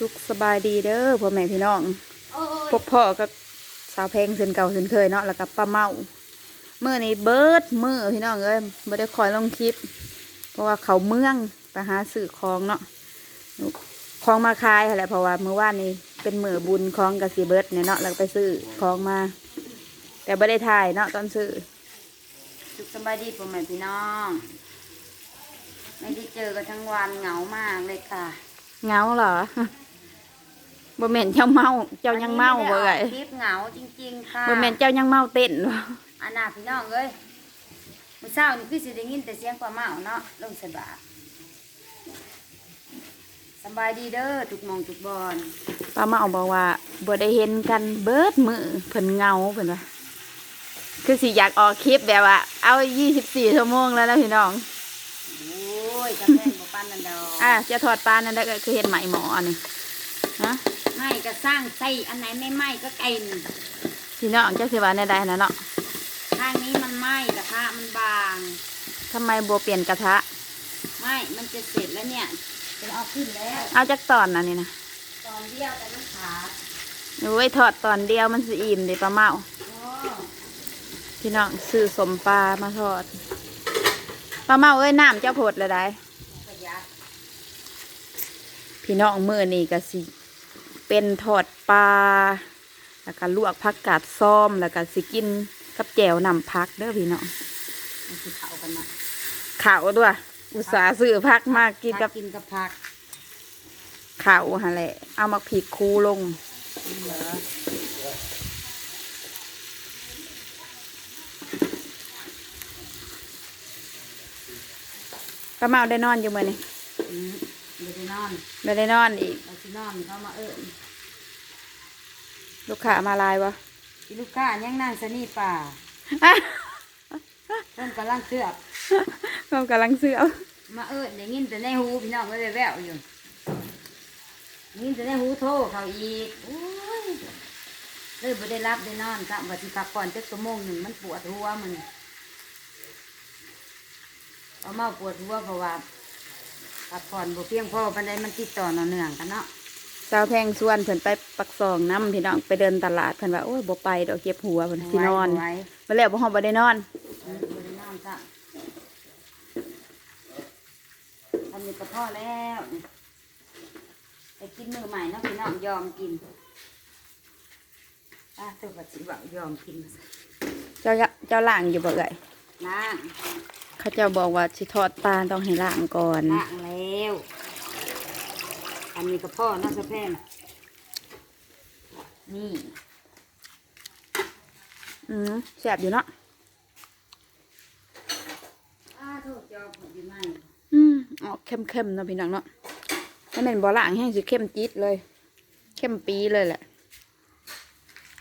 สุขสบายดีเด้อพ่อแม่พี่น้องโอ้ยพบพ่อกับสาวแพงเซนเก่าเซนเคยเนาะแล้วกับป้าเมาเมื่อนี้เบิดมือพี่น้องเอ้ยไม่ได้คอยลงคลิป เพราะว่าเขาเมืองไปหาสื่อของเนาะของมาขายอะไรเพราะว่าเมื่อวานนี้เป็นมือบุญของกสิเบิดเนี่ยเนาะแล้วก็ไปซื้อของมา แต่ไม่ได้ถ่ายเนาะตอนซื้อสุขสบายดีพ่อแม่พี่น้อง ไม่ได้เจอกันทั้งวันเหงามากเลยค่ะ เหงาเหรอ บ่แม่นเจ้าเมา เจ้ายังเมาบ่วันเอ้นี้ยไม่ได้ออกคลิปเหงาจริงๆค่ะบ่แม่นเจ้ายังเมาเต้นบ่อันน่ะพี่น้องเอ้ยมื้อเช้านี่คือสิได้ยินแต่เสียงปลาเมาเนาะลงสบายสบายดีเด้อทุกหมองทุกบอนป้าเมาบอกว่าบ่ได้เห็นกันเบิดมือเพิ่นเหงาเพิ่นว่าคือสิอยากออกคลิปแบบว่า เอา24ชั่วโมงแล้วนะพี่น้องโอ้ยกาแฟบ่ปานนันดอกอะจะถอดปลานั่นได้ก็คือเห็นไหมหมออันนี้ฮะ ไม่ก็สร้างใส่อันไหนไม่ไหม้ก็ไก่นพี่น้องจักสิว่าในใดนะเนาะข้างนี้มันไหม้กระทะมันบางทำไมบ่เปลี่ยนกระทะไม่มันจะเสร็จแล้วเนี่ยจะเอาขึ้นแล้วเอาจักตอนอันนี้นะตอนเดียวแต่มันขาดโอ้ยถอดตอนเดียวมันสิอิ่มเด้ป้าเมาโอ้พี่น้องซื้อสมปลามาทอดป้าเมาเอ้ยน้ำเจ้าโพดเลยได้ ประหยัด พี่น้องมือนี่ก็สิ เป็นทอดปลาแล้วก็ลวกผักกาดซ้อมแล้วก็สิกินกับแจวนำพักเด้อพี่น้องมันคือเผากันเนาะข่าวด้วย อุตสาห์ซื้อพักมากินกับกินกับผักข่าวฮะแหละ เอามาผิกคูลงเหลือป้าเมาได้นอนอยู่มื้อนี่ อืมเดี๋ยวไปนอนไม่ได้นอนอีกเราที่นอนเขามาเอิญลูกค้ามาลายวะพี่ลูกค้ายังนั่งสนี่ป่าเพิ่นกำลังเสือกเขากำลังซื้อเอามาเอิญได้ยินแต่ในหูพี่น้องก็เลยแววอยู่ได้ยินแต่ในหูโทรเขาอีกโอ้ยเลยบ่ได้รับได้นอนครับวันที่พักก่อนจักชั่วโมงหนึ่งมันปวดหัวมันเอามาปวดหัวเพราะว่า พักผ่อนบ่เพียงพอปานใดมันติดต่อต่อเนื่องกันเนาะสาวแพงส่วนเพิ่นไปปักซองน้ำพี่น้องไปเดินตลาดเพิ่นว่าโอ้ยบ่ไปดอกเก็บหัวเพิ่นสินอนไว้มาแล้วบ่ฮอดบ่ได้นอนอืมบ่ได้นอนจ้ะทำอยู่กับพ่อแล้วไปกินมือใหม่เนาะพี่น้องยอมกินป้าตัวปัจจุบันยอมกินเจ้าเจ้าล่างอยู่บ่เอ่ยล้าง เขาเจ้าบอกว่าสิทอดปลาต้องให้ล่างก่อน ล้างแล้ว อันนี้กับพ่อเนาะสะแพงนี่อืมแซ่บอยู่เนาะป้าโทษยอมผลดีไหมอืมออกเข้มๆเนาะพี่น้องเนาะถ้าแม่นบ่ล่างแห้งสิเข้มจี๊ดเลย เข้มปีเลยแหละ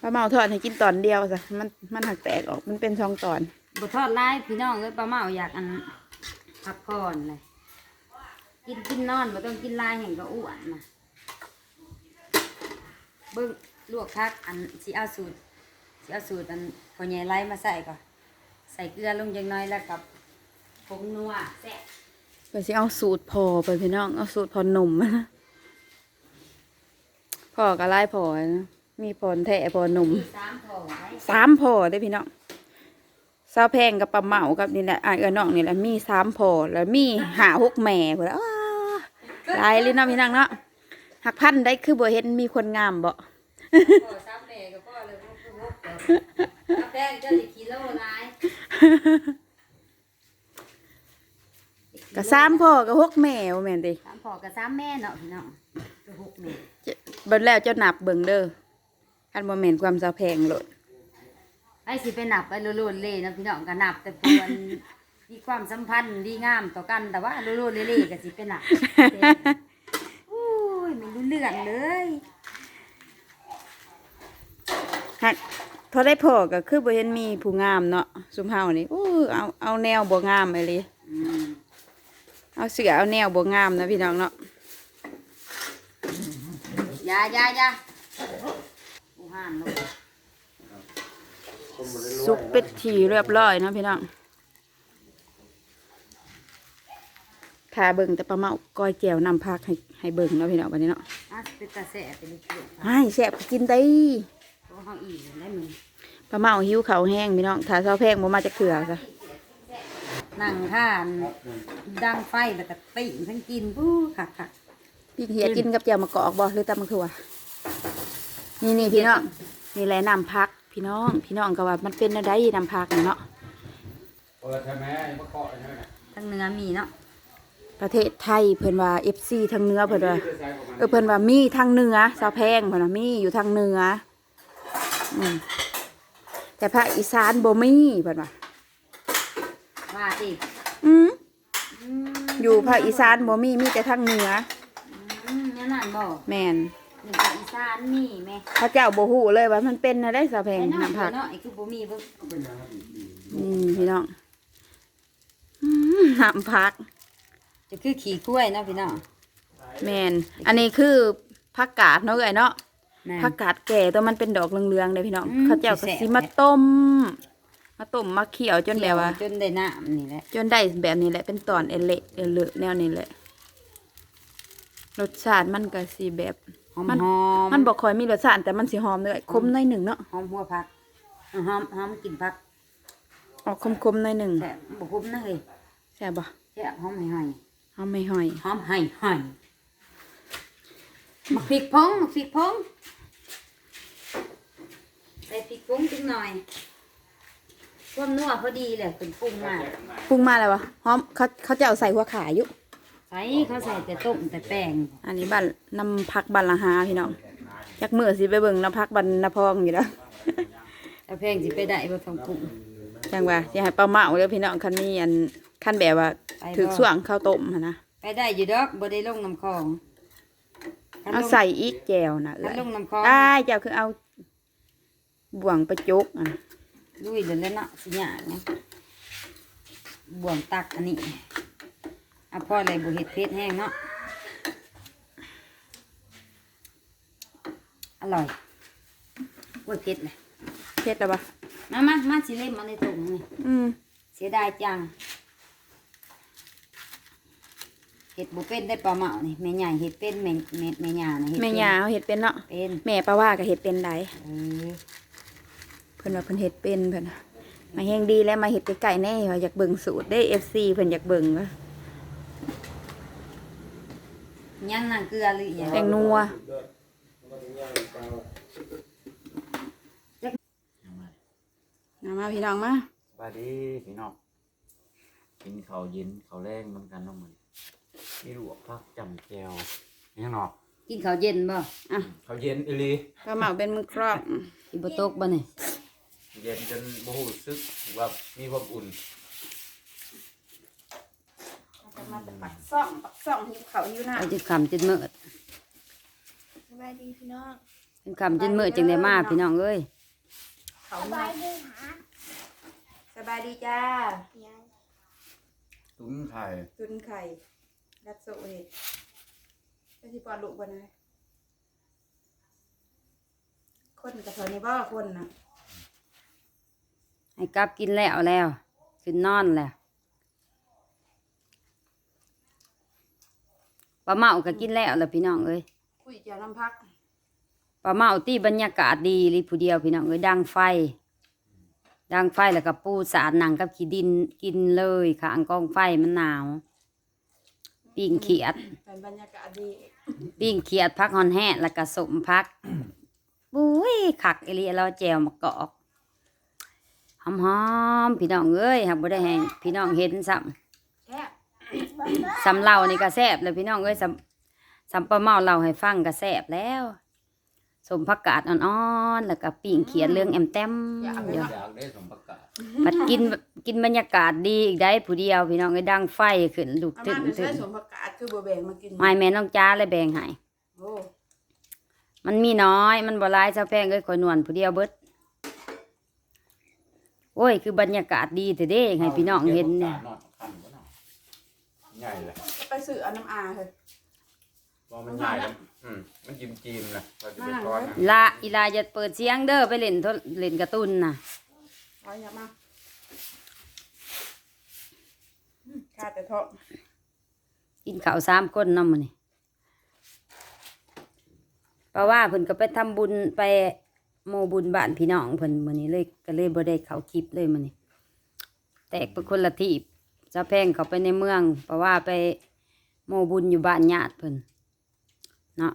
ป้าเมาทอดให้กินตอนเดียวซะมันมันหักแตกออกมันเป็นช่องตอน บทอดไล่พี่น้องเลยป้าเมาอยากอันพักผ่อนเลยกินกินนอนบ่ต้องกินลายแห่งก็อ้วนนะเบิ้งลวกคักอันสิเอาสูตรสิเอาสูตรอันพอใหญ่ไล่มาใส่ก่อนใส่เกลือลงจังน้อยแล้วกับผงนัวแซ่บก็สิเอาสูตรพอไปพี่น้องเอาสูตรพอหนุ่มนะพ่อก็ไล่พอนะมีพรแท้พอหนุ่มมีสามถอไว้สามพอได้อพี่น้อง สาวแพงกับปลาเหมากับนี่แหละอ่าเออน้องนี่แหละมีสามพอแล้วมีหาหกแม่พุ่นละอ้าหลายเลยเนาะพี่น้องเนาะหักพันได้คือบ่เห็นมีคนงามบ่พ่อสามแม่กับพ่อเลยพวกพวกกาแฟเจ้าสิกิโลหลายก็สามพอกับหกแม่บ่แม่นติสามพ่อกับสามแม่เนาะพี่น้องคือหกแม่เบิ่แล้วเจ้านับเบิ่งเด้ออันบ่แม่นความสาวแพงโลด ไอ้สิไปนับไปโลดๆเลยนะพี่น้องก็นับแต่พวนมีความสัมพันธ์ดีงามต่อกันแต่ว่าโลดๆเล่ๆก็สิไปนับโอ้ยไม่รู้เรื่องเลยหักเท่าได้พอก็คือบ่เห็นมีผู้งามเนาะซุมเฮานี่อู้เอาเอาแนวบ่งามไปเลยอืมเอาเสือเอาแนวบ่งามนะพี่น้องเนาะอยาอยาอยาผู้ห่านลูก สุกเป็ดทีเรียบร้อยนะพี่น้องทาเบิ่งแต่ปลาเมาก้อยแจ่วนำพักให้ให้เบิ่งเนาะพี่น้องวันนี้เนาะอะเป็นตาแสบเป็นลูกเดือดให้แซ่บก็กินได้เพราะเขาอีกได้มึงปลาเมาหิวเขาวแห้งพี่น้องถ้าเช้าแพงบ่มาจะเขือซะนั่งท่านดังไฟแล้วก็ติ่งทั้งกินปู้ค่ะค่ะพี่เฮียกินกับแจ่วมะกอกบ่หรือตำมะขัวนี่นี่พี่น้องนี่แหละน้ำพัก พี่น้องพี่น้องก็ว่ามันเป็นอะไรน้ำพักนี่เนาะเปิดใช่ไหมมะเกาะใช่ไหมทั้งเนื้อมีเนาะประเทศไทยเพิ่นว่า FC ทางเหนือเพิ่นว่าเออเพิ่นว่ามีทางเหนือสาวแพงเพิ่นว่ามีอยู่ทางเหนืออืมแต่ภาคอีสานบ่มีเพิ่นว่าว่าสิอืมอืมอยู่ภาคอีสานบ่มีมีแต่ทางเหนืออืมนั่นนั่นบ่แม่น หนึ่งจากอีสานมีแม่พระเจ้าบ่ฮู้เลยว่ามันเป็นอะไรสาวแพงไอ้น้ำน้ำผักเนาะไอ้คือบ่มีเบิ่งอืมพี่น้องอืมน้ำผัก จะคือขี่กล้วยเนาะพี่น้องแม่นอันนี้คือผักกาดเนาะเอ้ยเนาะแม่นผักกาดแก่ตัวมันเป็นดอกเหลืองๆเด้พี่น้องอืมเขาเจ้าก็สิแซ่บสิมาต้มมาต้มมาเคี่ยวจนแบบว่าจนได้น้ำนี่แหละจนได้แบบนี้แหละเป็นตอนเอเละเอเลอะแนวนี้แหละรสชาติมันก็สิแบบห อมมันหอมมันบอกคอยมีรสชาติแต่มันสิหอมเลยคมหน่อยหนึ่งเนาะหอมหัวผักหอมหอมกลินผักออกคมคมๆหน่อยหนึ่งแซ่บบ่คุ้มนะเฮ้ยแซ่บบ่แซ่บหอมให้หอมไม่ห่อยๆหอมให้ให้มักพริกพงมักพริกพงใส่พริกพงจังหน่อยความนัวพอดีเลยเป็นปรุงมาปรุงมาแล้ววะหอมเขาเขาจะเอาใส่หัวขาอยู่ ใส่เขาใส่แต่ต้มแต่แป้งอันนี้บันน้ำพักบันละหาพี่น้องยักมือสิไปเบิ่งน้ำพักบันน้ำพองอยู่แล้วแต่แป้งสิไปได้บ่ต้องปรุงจังว่าจะให้ปลาเมาเลยพี่น้องคันนี้อันคันแบบว่าไปบ่ถือส่วงข้าวต้มหั้นนะไปได้อยู่ดอกบ่ได้ลงน้ำคลองคันลเอางใส่อีกแจวนะเอ้คันยลงน้ำคลองได้เจ้าคือเอาบ่วงไปจุกอะลุยเลยแล้วเนาะสิยากเนี่ยบ่วงตักอันนี้ เอาพ่ออะไรบ่เห็ดเพชรแห้งเนาะอร่อยโอ้ยเผ็ดเลยเผ็ดแล้วปะมามามาสิเล่มมาในถุงนี่อืมเสียดายจังเห็ดบุเป็นได้ปลาเมานี่แม่ใหญ่เห็ดเป็นแม่แม่แม่ยานะเห็ดแม่เป็น ยาเขาเห็ดเป็นเนาะเป็น แม่ป้าว่าก็เห็ดเป็นได้เออเพิ่นว่าเพิ่นเห็ดเป็นเพิ่นน่ะมาแห้งดีแล้วมาเห็ดไก่ๆแน่ว่าอยากเบิ่งสูตรได้ FC เพิ่นอยากเบิ่งว่า ยังนั่งเกลือหรือยังแตงนัวเอามาพี่น้องมาสวัสดีพี่น้องกินข้าวเย็นข้าวแรงน้ำกันน้องมันนี่ลวกพักจำแจวนี่เนาะกินข้าวเย็นบ่อะข้าวเย็นอีหลีก็เหมาเป็นมือครอบกินบ่ตกบ่นี่เย็นจนโมโหซึกว่ามีความอุ่นจะ มาปักซ่องปักซ่องหิวเขาหิวหน้าเอาจะคำจนมืดสบายดีพี่น้องเป็นคำจนมืดจังได้มาพี่น้องเอ้ยเขาสบายดีสบายดีจ้าตุ้นไข่ตุนไข่รัดโซเห็ดก็สิปอดลูกบ่นะคนกับเธอนี่บ่คนน่ะให้กลับกินแล้วแล้วขึ้นนอนแล้ว ปลาเมาก็กินแล้วล่ะพี่น้องเอ้ยคุยเจ้าน้ำพักปลาเมาที่บรรยากาศดีหลิผู้เดียวพี่น้องเอ้ยดังไฟ ดังไฟแล้วก็ปูสาดหนังกับขี้ดินกินเลยค่ะอังกองไฟมันหนาวปิ้งเขียดเป็นบรรยากาศดีปิ้งเขียดพักฮอนแห้แล้วก็สมพักบุ้ยขักเอเลียเราแจวมะกอกหอมๆพี่น้องเอ้ยหักบ่ได้แหงพี่น้องเห็นซ้แซ่บำ ซ้ำเรานี่ก็แซ่บเลยพี่น้องเอ้ยซ้ำซ้ำปลาเมาเราให้ฟังก็แซ่บแล้วสมผักกาดอ่อนๆแล้วก็ปิ้งเขียดเรื่องแอมแต้มเดี๋ยวอยากได้สมประกาศปัดกินกินบรรยากาศดีอีกได้ผู้เดียว พี่น้องไอ้ดังไฟขึ้นลุกเอาถึมางเป็นถึเสื้องสมประกาศคือบัวแบงมากิน ไม่แม่น้องจ้าเลยแบ่งให้โอ้มันมีน้อยมันบ่หลายเจ้าแพงเอ้ยคอยนวลผู้เดียวเบิดโอ้ยคือบรรยากาศดีแต่เด้ให้พี่น้องเห็นเนี่ยนอนคันก็นอน ใหญ่เลยไปซื้อเอาน้ำอาเลยว่ามันใหญ่แล้วอืมมันจิ้มจิ้มๆนะเราจะไปทอดนะละอีลาจะเปิดเสียงเด้อไปเล่นโทรเล่นการ์ตูนน่ะเอาอย่ามาอืมข้าแต่เทาะกินข้าวสามคนเนาะมื้อนี้เพราะว่าเพิ่นก็ไปทำบุญไปโมบุญบ้านพี่น้องเพิ่นมื้อนี้เลยก็เลยบ่ได้เข้าคลิปเลยมื้อนี้แตกไปคนละที่เจะแพงเขาไปในเมือง เพราะว่าไปโมบุญอยู่บ้านญาติเพิ่นเนาะ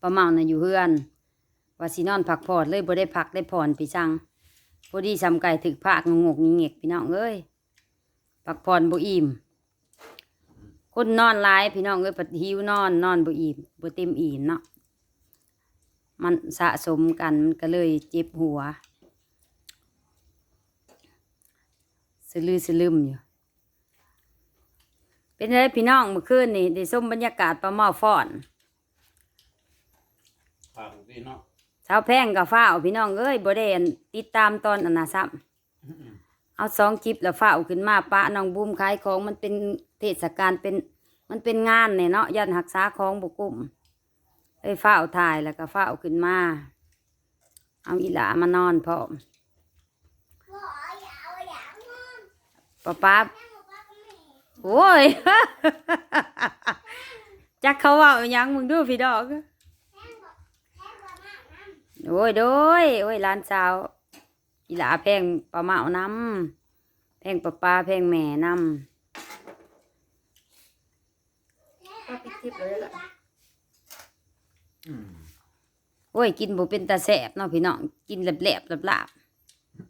ป้าเมาน่ะอยู่เฮือนว่าสินอนพักผ่อนเลยบ่ได้พักได้ผ่อนพี่จังพอดีสำไก่ถึกภาคงกๆงิกพี่น้องเอ้ยพักผ่อนบ่อิ่มคนนอนหลายพี่น้องเอ้ยปัดหิวนอนนอนบ่อิ่มบ่เต็มอิ่มเนาะมันสะสมกันมันก็เลยเจ็บหัวสลือสลืมอยู่ เป็นไรพี่น้องเมื่อคืนนี่ได้ส้มบรรยากาศปลาหม้อฟ้อนฝากดีเนาะเช้าวแพงกับฟ้าวพี่น้องเอ้ยบ่ได้อันติดตามตอนอันนะซ้ำเอาสองคลิปแล้วฟ้าวขึ้นมาปะน้องบูมขายของมันเป็นเทศกาลเป็นมันเป็นงานเนี่ยเนาะยันหักษาของบุกุมเอ้ยฟ้าวถ่ายแล้วก็ฟ้าวขึ้นมา เอาอีหลามานอนพร้อมป้าป้า โอ้ยจักเขาเว่าอิหยังมึงดูพี่ดอกโอ้ยโดยโอ้ยหลานสาวอีหลาแพงปลาเมานำแพงปลาปลาแพงแม่นก็ปิดคลิปเลยละอืมำโอ้ยกินบ่เป็นตาแสบเนาะพี่น้องกินแหลบๆลาบ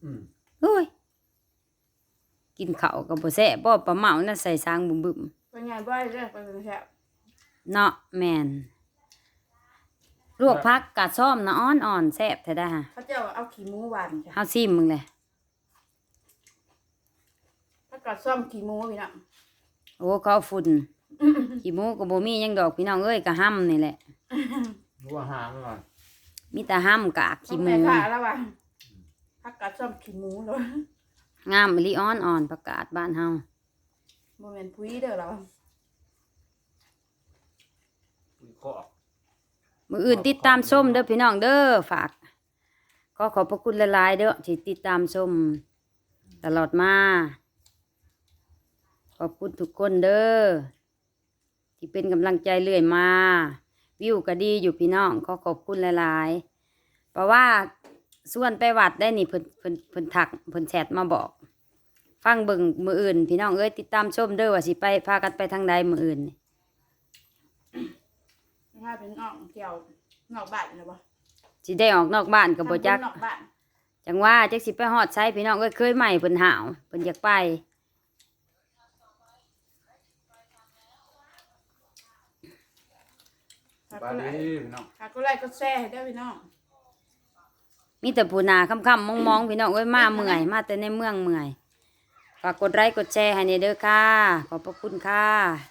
อืมๆโอ้ย กินข้าวก็บ่แซ่บบ่ปลาเมาน่ะใส่ซางบึมเป็นไงบ้างเรื่องเป็นแซ่บๆเนาะแม่นลวกผักกาดซ้อมนะอ่อนๆแซ่บแท้ได้ฮะเขาจะเอาขี้หมูหวานจ้ะเฮาซิมมึงเลยถ้ากัดซ่อมขี้หมูพี่น้องโอ้เขาเอาฝุ่นขี้หมูก็บ่มีหยังดอกพี่น้องเอ้ยก็ห้ำนี่แหละรู้ว่าหามก่อนมีแต่ห้ำกากขี้ขี้หหมูมูค่ะแล้วว่ะถ้ากัดซ่อมขี้หมูเลย งามมะลิอ่อนอ่อนประกาศบ้านเฮาโมเมนต์พุ้ยเด้อเราวิเคราะห์มืออื่นติดตามชมเด้อพี่น้องเด้อฝาก ก็ขอบพระคุณหลายๆเด้อที่ติดตามชมตลอดมา ขอบคุณทุกคนเด้อที่เป็นกำลังใจเรื่อยมา วิวก็ดีอยู่พี่น้องขอขอบคุณหลายๆเพราะว่า ส่วนไปวัดได้นี่เพิ่นเพิ่นเพิ่นทักเพิ่นแชทมาบอก ฟังเบิ่งมืออื่น พี่น้องเอ้ยติดตามชมเด้อว่าสิไปพากันไปทางใดมืออื่นนี่ถ้าเป็นนอกเกี่ยวนอกบ้านนะบ่สิได้ออกนอกบ้านกับบ่จักทำบุญนอกบ้านจังว่าจักสิไปฮอดใช้พี่น้องเอ้ยเคยใหม่เพิ่นหาวเพิ่นอยากไปฝากบากดไลดีค์พี่น้องฝากกดไลค์กดแชร์ให้ด้วยพี่น้อง มีแต่ผู้นาค่ำๆมองๆพี่น้องเอ้ยมาเมื่อย มาแต่ในเมืองเมื่อยฝากกดไลค์กดแชร์ให้ในเด้อค่ะขอบพระคุณค่ะ